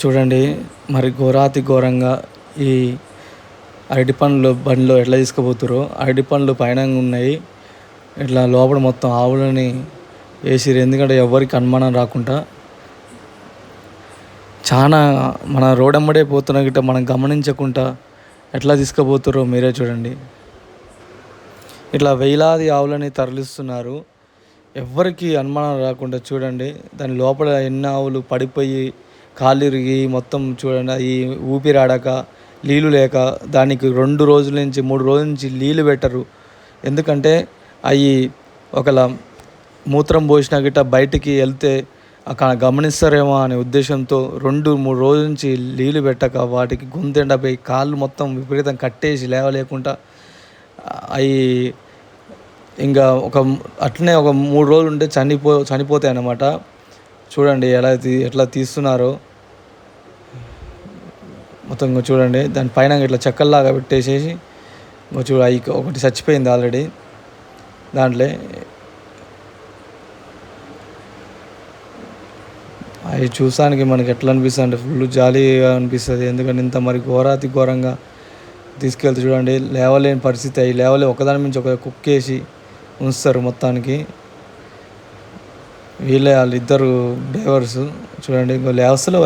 చూడండి మరి ఘోరాతి ఘోరంగా ఈ అరటి పండ్లు బండిలో ఎట్లా తీసుకుపోతారో అరటి పండ్లు పైన ఉన్నాయి. ఇట్లా లోపల మొత్తం ఆవులని వేసిరు ఎందుకంటే ఎవరికి అనుమానం రాకుండా చాలా మన రోడ్ అమ్మడే పోతున్న గిట్ట మనం గమనించకుండా ఎట్లా తీసుకుపోతురో మీరే చూడండి. ఇట్లా వేలాది ఆవులని తరలిస్తున్నారు. ఎవరికి అనుమానం రాకుండా చూడండి. దాని లోపల ఎన్ని ఆవులు పడిపోయి కాళ్ళు ఇరిగి మొత్తం చూడండి ఈ ఊపిరాడక నీళ్ళు లేక దానికి రెండు రోజుల నుంచి మూడు రోజుల నుంచి నీళ్ళు పెట్టరు. ఎందుకంటే అవి ఒకలా మూత్రం పోసిన గిట్ట బయటికి వెళ్తే అక్కడ గమనిస్తారేమో అనే ఉద్దేశంతో రెండు మూడు రోజుల నుంచి నీళ్ళు పెట్టక వాటికి గొంతెండపోయి కాళ్ళు మొత్తం విపరీతం కట్టేసి లేవలేకుండా అవి ఇంకా ఒక అట్లనే ఒక మూడు రోజులు ఉంటే చనిపో చనిపోతాయి అన్నమాట చూడండి ఎలా తీ ఎట్లా తీస్తున్నారో. మొత్తం ఇంకో చూడండి దాని పైన ఇట్లా చెక్కల్లాగా పెట్టేసేసి ఇంకో చూడ ఒకటి చచ్చిపోయింది ఆల్రెడీ దాంట్లో. అవి చూసానికి మనకి ఎట్లా అనిపిస్తుంది అంటే ఫుల్ జాలీగా అనిపిస్తుంది. ఎందుకంటే ఇంత మరి ఘోరాతి ఘోరంగా తీసుకెళ్తే చూడండి లేవలేని పరిస్థితి. అవి లేవలే ఒకదాని నుంచి ఒక కుక్కేసి ఉంచుతారు మొత్తానికి. వీళ్ళే వాళ్ళిద్దరు డ్రైవర్స్. చూడండి ఇంకో లేవస్తలో